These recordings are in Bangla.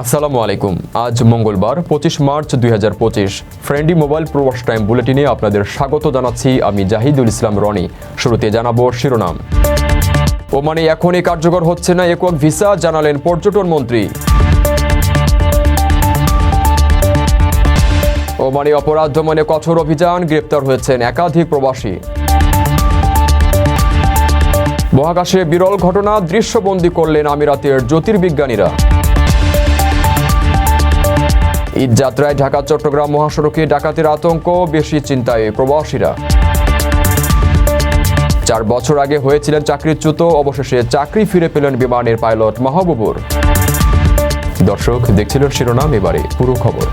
আসসালামু আলাইকুম। আজ মঙ্গলবার, পঁচিশ মার্চ দুই হাজার পঁচিশ। ফ্রেন্ডি মোবাইল প্রবাস টাইম বুলেটিনে আপনাদের স্বাগত জানাচ্ছি আমি জাহিদুল ইসলাম রনি। শুরুতে জানাব শিরোনাম। ওমানে এখনই কার্যকর হচ্ছে না একক ভিসা, জানালেন পর্যটন মন্ত্রী। ওমানে অপরাধ দমনে কঠোর অভিযান, গ্রেপ্তার হয়েছেন একাধিক প্রবাসী। মহাকাশে বিরল ঘটনা, দৃশ্যবন্দী করলেন আমিরাতের জ্যোতির্বিজ্ঞানীরা। ঈদ যাত্রায় ঢাকা, চট্টগ্রাম মহাসড়কে ডাকাতের আতঙ্ক, বেশি চিন্তায় প্রবাসীরা। চার বছর আগে হয়েছিলেন চাকরিচ্যুত, অবশেষে চাকরি ফিরে পেলেন বিমানের পাইলট মাহবুবুর। দর্শক, দেখছিলেন শিরোনাম এবারে, পুরো খবর।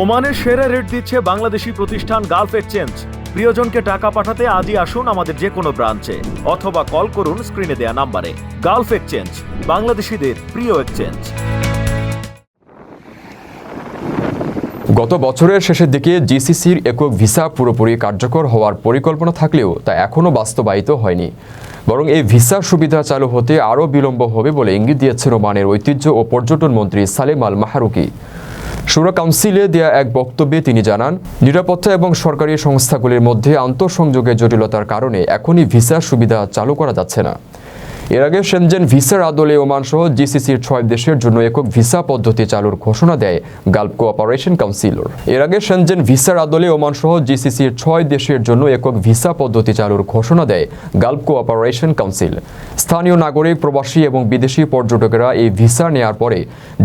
ওমানের সেরা রেট দিচ্ছে বাংলাদেশি প্রতিষ্ঠান গালফ এক্সচেঞ্জ। প্রিয়জনকে টাকা পাঠাতে আজই আসুন আমাদের যে কোনো ব্রাঞ্চে, অথবা কল করুন স্ক্রিনে দেয়া নাম্বারে। গালফ এক্সচেঞ্জ, বাংলাদেশিদের প্রিয় এক্সচেঞ্জ। গত বছরের শেষের দিকে জিসিসির একক ভিসা পুরোপুরি কার্যকর হওয়ার পরিকল্পনা থাকলেও তা এখনও বাস্তবায়িত হয়নি। বরং এই ভিসা সুবিধা চালু হতে আরও বিলম্ব হবে বলে ইঙ্গিত দিয়েছেন ওমানের ঐতিহ্য ও পর্যটন মন্ত্রী সালেম আল মাহারুকি। সুরা কাউন্সিলে দেয়া এক বক্তব্যে তিনি জানান, নিরাপত্তা এবং সরকারি সংস্থাগুলির মধ্যে আন্তঃসংযোগের জটিলতার কারণে এখনই ভিসা সুবিধা চালু করা যাচ্ছে না। এর আগে সেনজেন ভিসার আদলে ওমান সহ জিসিসির ছয় দেশের জন্য একক ভিসা পদ্ধতি চালুর ঘোষণা দেয় গালফ কোঅপারেশন কাউন্সিলর এর আগে সেনজেন ভিসার আদলে ওমান সহ জিসিসির ছয় দেশের জন্য একক ভিসা পদ্ধতি চালুর ঘোষণা দেয় গালফ কোঅপারেশন কাউন্সিল স্থানীয় নাগরিক, প্রবাসী এবং বিদেশি পর্যটকেরা এই ভিসা নেয়ার পরে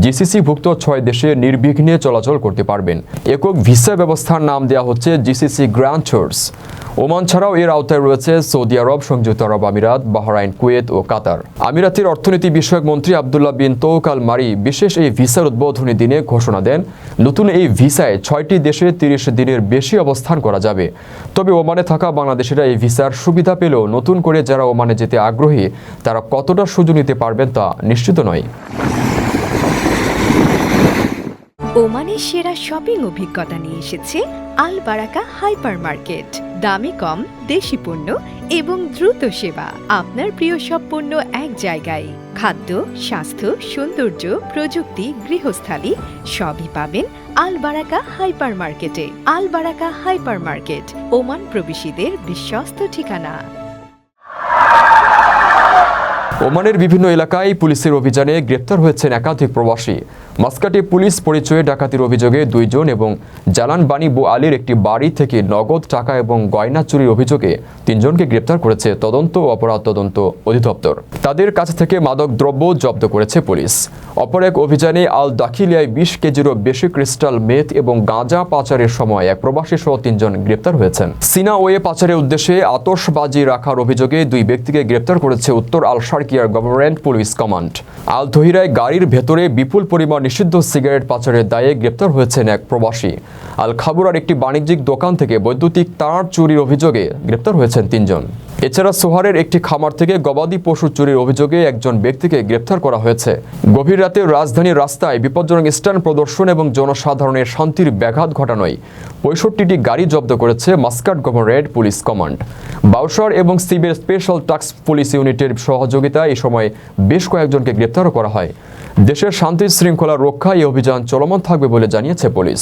জিসিসি ভুক্ত ছয় দেশে নির্বিঘ্নে চলাচল করতে পারবেন। একক ভিসা ব্যবস্থার নাম দেওয়া হচ্ছে জিসিসি গ্র্যান্ড ওমান ছাড়াও এর আওতায় রয়েছে সৌদি আরব, সংযুক্ত আরব আমিরাত, বাহরাইন, কুয়েত ও কাতার। আমিরাতের অর্থনীতি বিষয়ক মন্ত্রী আবদুল্লাহ বিন তৌকাল মারি বিশেষ এই ভিসার উদ্বোধনী দিনে ঘোষণা দেন, নতুন এই ভিসায় ছয়টি দেশে তিরিশ দিনের বেশি অবস্থান করা যাবে। তবে ওমানে থাকা বাংলাদেশিরা এই ভিসার সুবিধা পেলেও নতুন করে যারা ওমানে যেতে আগ্রহী, তারা কতটা সুযোগ নিতে পারবেন তা নিশ্চিত নয়। ওমানের সেরা শপিং অভিজ্ঞতা নিয়ে এসেছে আল বারাকা হাইপার মার্কেট দামে কম, দেশি পণ্য এবং দ্রুত সেবা। আপনার প্রিয় সব পণ্য এক জায়গায়। খাদ্য, স্বাস্থ্য, সৌন্দর্য, প্রযুক্তি, গৃহস্থালী সবই পাবেন আল বারাকা হাইপার মার্কেটে Al Baraka hyper market Oman প্রবাসীদের বিশ্বস্ত ঠিকানা। ওমানের বিভিন্ন এলাকায় পুলিশের অভিযানে গ্রেপ্তার হয়েছেন একাধিক প্রবাসী। মাস্কাটে পুলিশ পরিচয়ে ডাকাতির অভিযোগে দুইজন এবং জালান বাণী বু আলীর একটি বাড়ি থেকে নগদ টাকা এবং গয়না চুরির অভিযোগে তিনজনকে গ্রেপ্তার করেছে তদন্ত অপরাধ তদন্ত অধিদপ্তর। তাদের কাছ থেকে মাদক দ্রব্য জব্দ করেছে পুলিশ। অপর এক অভিযানে আল দাখিলিয়ায় বিশ কেজিরও বেশি ক্রিস্টাল মেথ এবং গাঁজা পাচারের সময় এক প্রবাসী সহ তিনজন গ্রেপ্তার হয়েছেন। সিনা ওয়ে পাচারের উদ্দেশ্যে আতশবাজি রাখার অভিযোগে দুই ব্যক্তিকে গ্রেপ্তার করেছে উত্তর আল সার্কিয়ার গভর্নমেন্ট পুলিশ কমান্ড আলধহিরায় গাড়ির ভেতরে বিপুল পরিমাণ নিষিদ্ধ সিগারেট পাচারের দায়ে গ্রেপ্তার হয়েছেন এক প্রবাসী। আল খাবুরার একটি বাণিজ্যিক দোকান থেকে বৈদ্যুতিক তার চুরির অভিযোগে গ্রেপ্তার হয়েছেন তিনজন। এছাড়া সোহারের একটি খামার থেকে গবাদি পশু চুরির অভিযোগে একজন ব্যক্তিকে গ্রেপ্তার করা হয়েছে। গভীর রাতে রাজধানীর রাস্তায় বিপজ্জনক স্ট্যান্ড প্রদর্শন এবং জনসাধারণের শান্তির ব্যাঘাত ঘটানোয় পঁয়ষট্টিটি গাড়ি জব্দ করেছে Muscat governorate police command. Bausher এবং সিবের স্পেশাল টাস্ক পুলিশ ইউনিটের সহযোগিতায় এই সময় বেশ কয়েকজনকে গ্রেপ্তারও করা হয়। দেশের শান্তি শৃঙ্খলা রক্ষা এই অভিযান চলমান থাকবে বলে জানিয়েছে পুলিশ।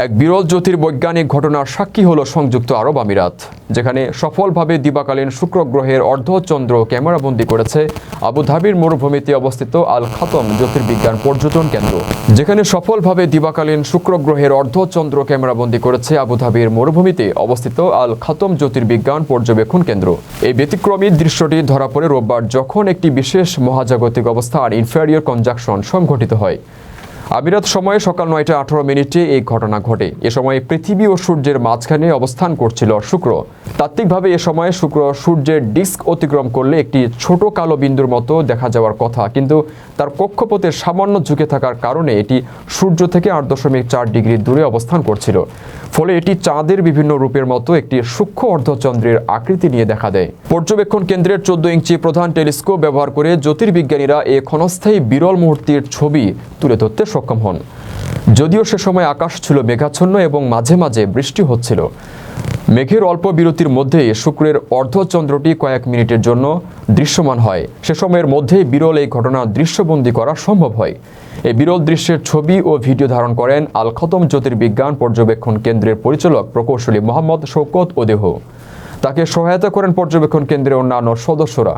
এক বিরল জ্যোতির্বৈজ্ঞানিক ঘটনার সাক্ষী হলো সংযুক্ত আরব আমিরাত, যেখানে সফলভাবে দিবাকালীন শুক্র গ্রহের অর্ধচন্দ্র ক্যামেরাবন্দি করেছে আবুধাবির মরুভূমিতে অবস্থিত আল খাতম জ্যোতির্বিজ্ঞান পর্যটন কেন্দ্র। যেখানে সফলভাবে দিবাকালীন শুক্র গ্রহের অর্ধচন্দ্র ক্যামেরাবন্দি করেছে আবুধাবির মরুভূমিতে অবস্থিত আল খাতম জ্যোতির্বিজ্ঞান পর্যবেক্ষণ কেন্দ্র। এই ব্যতিক্রমী দৃশ্যটি ধরা পড়ে রোববার যখন একটি বিশেষ মহাজাগতিক অবস্থান ইনফেরিয়র কনজাকশন সংঘটিত হয়। আমিরাত সময়ে সকাল নয়টা আঠারো মিনিটে এই ঘটনা ঘটে। এ সময় পৃথিবী ও সূর্যের মাঝখানে অবস্থান করছিল শুক্র। তাত্ত্বিকভাবে এ সময়ে শুক্র সূর্যের ডিস্ক অতিক্রম করলে একটি ছোট কালো বিন্দুর মতো দেখা যাওয়ার কথা, কিন্তু তার কক্ষপথের সামান্য ঝুঁকে থাকার কারণে এটি সূর্য থেকে আট দশমিক চার ডিগ্রি দূরে অবস্থান করছিল। ফলে এটি চাঁদের বিভিন্ন রূপের মতো একটি সূক্ষ্ম অর্ধচন্দ্রের আকৃতি নিয়ে দেখা দেয়। পর্যবেক্ষণ কেন্দ্রের চোদ্দ ইঞ্চি প্রধান টেলিস্কোপ ব্যবহার করে জ্যোতির্বিজ্ঞানীরা এ ক্ষণস্থায়ী বিরল মুহূর্তের ছবি তুলে ধরতে সক্ষম হন। যদিও সে সময় আকাশ ছিল মেঘাচ্ছন্ন এবং মাঝে মাঝে বৃষ্টি হচ্ছিল। মেঘের অল্প বিরতির মধ্যেই শুক্রের অর্ধচন্দ্রটি কয়েক মিনিটের জন্য দৃশ্যমান হয়। সে সময়ের মধ্যেই বিরল এই ঘটনা দৃশ্যবন্দী করা সম্ভব হয়। এই বিরল দৃশ্যের ছবি ও ভিডিও ধারণ করেন আল খতম জ্যোতির্বিজ্ঞান পর্যবেক্ষণ কেন্দ্রের পরিচালক প্রকৌশলী মোহাম্মদ শৌকত ওদেহ। তাকে সহায়তা করেন পর্যবেক্ষণ কেন্দ্রের অন্যান্য সদস্যরা।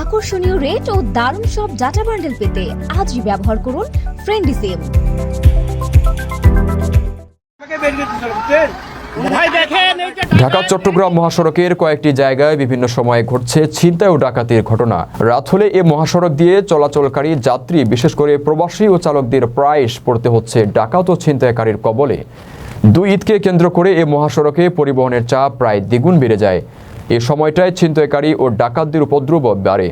আকর্ষণীয় রেট ও দারুণ সব ডাটা বান্ডেল পেতে আজই ব্যবহার করুন ফ্রেন্ডি সিম ঢাকা চট্টগ্রাম মহাসড়কের কয়েকটি জায়গায় বিভিন্ন সময়ে ঘটছে ছিনতাই ও ডাকাতির ঘটনা। রাত হলে এ মহাসড়ক দিয়ে চলাচলকারী যাত্রী বিশেষ করে প্রবাসী ও চালকদের প্রায়শ পড়তে হচ্ছে ডাকাত ও ছিনতাইকারীর কবলে। দুই ঈদকে কেন্দ্র করে এ মহাসড়কে পরিবহনের চাপ প্রায় দ্বিগুণ বেড়ে যায়। এ সময়টায় ছিনতাইকারী ও ডাকাতদের উপদ্রব বাড়ে।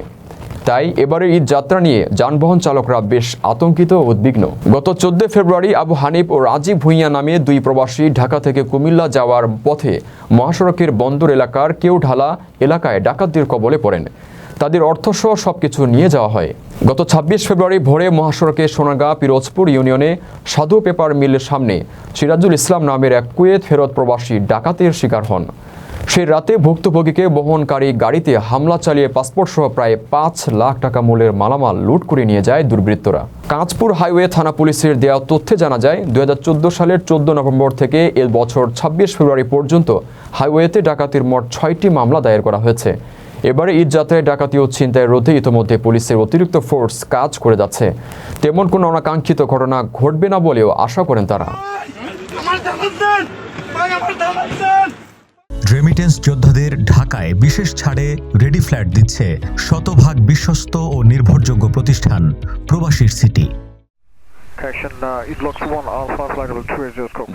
তাই এবারের ঈদ যাত্রা নিয়ে যানবাহন চালকরা বেশ আতঙ্কিত ও উদ্বিগ্ন। গত চোদ্দ ফেব্রুয়ারি আবু হানিফ ও রাজীব ভুঁইয়া নামে দুই প্রবাসী ঢাকা থেকে কুমিল্লা যাওয়ার পথে মহাসড়কের বন্দর এলাকার কেউঢালা এলাকায় ডাকাতদের কবলে পড়েন। তাদের অর্থসহ সব কিছু নিয়ে যাওয়া হয়। গত ছাব্বিশ ফেব্রুয়ারি ভোরে মহাসড়কে সোনাগা পিরোজপুর ইউনিয়নে সাধু পেপার মিলের সামনে সিরাজুল ইসলাম নামের এক কুয়েত ফেরত প্রবাসী ডাকাতের শিকার হন। সেই রাতে ভুক্তভোগীকে বহনকারী গাড়িতে হামলা চালিয়ে পাসপোর্ট সহ প্রায় পাঁচ লাখ টাকা মূল্যের মালামাল লুট করে নিয়ে যায় দুর্বৃত্তরা। কাঁচপুর হাইওয়ে থানা পুলিশের দেওয়া তথ্যে জানা যায়, দুই হাজার চোদ্দ সালের চোদ্দ নভেম্বর থেকে এ বছর ছাব্বিশ ফেব্রুয়ারি পর্যন্ত হাইওয়েতে ডাকাতির মোট ছয়টি মামলা দায়ের করা হয়েছে। এবারে ঈদ যাত্রায় ডাকাতি ও ছিনতাই রোধে ইতোমধ্যে পুলিশের অতিরিক্ত ফোর্স কাজ করে যাচ্ছে। তেমন কোনো অনাকাঙ্ক্ষিত ঘটনা ঘটবে না বলেও আশা করেন তারা। রেমিটেন্স যোদ্ধাদের ঢাকায় বিশেষ ছাড়ে রেডি ফ্ল্যাট দিচ্ছে শতভাগ বিশ্বস্ত ও নির্ভরযোগ্য প্রতিষ্ঠান প্রবাসীর সিটি uh.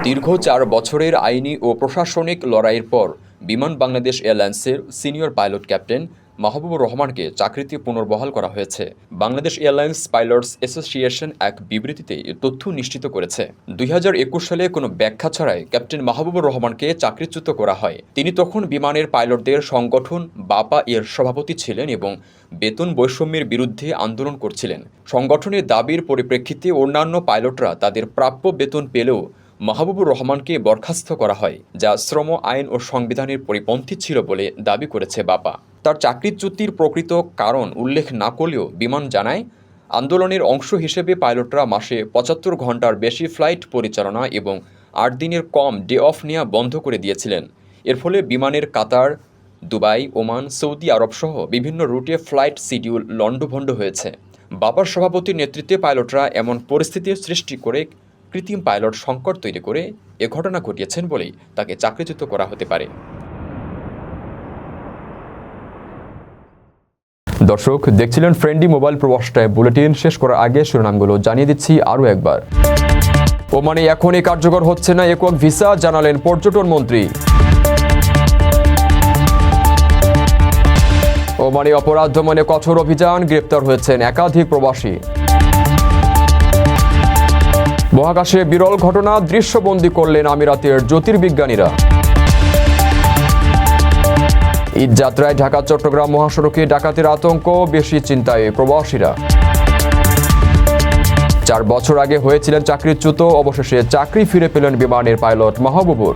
দীর্ঘ চার বছরের আইনি ও প্রশাসনিক লড়াইয়ের পর বিমান বাংলাদেশ এয়ারলাইন্সের সিনিয়র পাইলট ক্যাপ্টেন মাহবুবুর রহমানকে চাকরিতে পুনর্বহাল করা হয়েছে। বাংলাদেশ এয়ারলাইন্স পাইলটস অ্যাসোসিয়েশন এক বিবৃতিতে তথ্য নিশ্চিত করেছে। দুই হাজার একুশ সালে কোনো ব্যাখ্যা ছাড়াই ক্যাপ্টেন মাহবুবুর রহমানকে চাকরিচ্যুত করা হয়। তিনি তখন বিমানের পাইলটদের সংগঠন বাপা এর সভাপতি ছিলেন এবং বেতন বৈষম্যের বিরুদ্ধে আন্দোলন করছিলেন। সংগঠনের দাবির পরিপ্রেক্ষিতে অন্যান্য পাইলটরা তাদের প্রাপ্য বেতন পেলেও মাহবুবুর রহমানকে বরখাস্ত করা হয়, যা শ্রম আইন ও সংবিধানের পরিপন্থী ছিল বলে দাবি করেছে বাপা। তার চাকরিচ্যুতির প্রকৃত কারণ উল্লেখ না করলেও বিমান জানায়, আন্দোলনের অংশ হিসেবে পাইলটরা মাসে পঁচাত্তর ঘণ্টার বেশি ফ্লাইট পরিচালনা এবং আট দিনের কম ডে অফ নেওয়া বন্ধ করে দিয়েছিলেন। এর ফলে বিমানের Qatar, Dubai, Oman, Saudi Arab সহ বিভিন্ন রুটে ফ্লাইট শিডিউল লণ্ডভণ্ড হয়েছে। বাবার সভাপতির নেতৃত্বে পাইলটরা এমন পরিস্থিতির সৃষ্টি করে কৃত্রিম পাইলট সংকট তৈরি করে এ ঘটনা ঘটিয়েছেন বলেই তাকে চাকরিচ্যুত করা হতে পারে। দর্শক, দেখছিলেন ফ্রেন্ডি মোবাইল প্রবাসটায় বুলেটিন শেষ করার আগে শিরোনামগুলো জানিয়ে দিচ্ছি আরও একবার। ওমানে এখনই কার্যকর হচ্ছে না একক ভিসা, জানালেন পর্যটন মন্ত্রী। ওমানে অপরাধ দমনে কঠোর অভিযান, গ্রেপ্তার হয়েছেন একাধিক প্রবাসী। মহাকাশে বিরল ঘটনা দৃশ্যবন্দী করলেন আমিরাতের জ্যোতির্বিজ্ঞানীরা। ঈদ যাত্রায় ঢাকা চট্টগ্রাম মহাসড়কে ডাকাতের আতঙ্ক, বেশি চিন্তায় প্রবাসীরা। চার বছর আগে হয়েছিলেন চাকরিচ্যুত, অবশেষে চাকরি ফিরে পেলেন বিমানের পাইলট মাহবুবুর।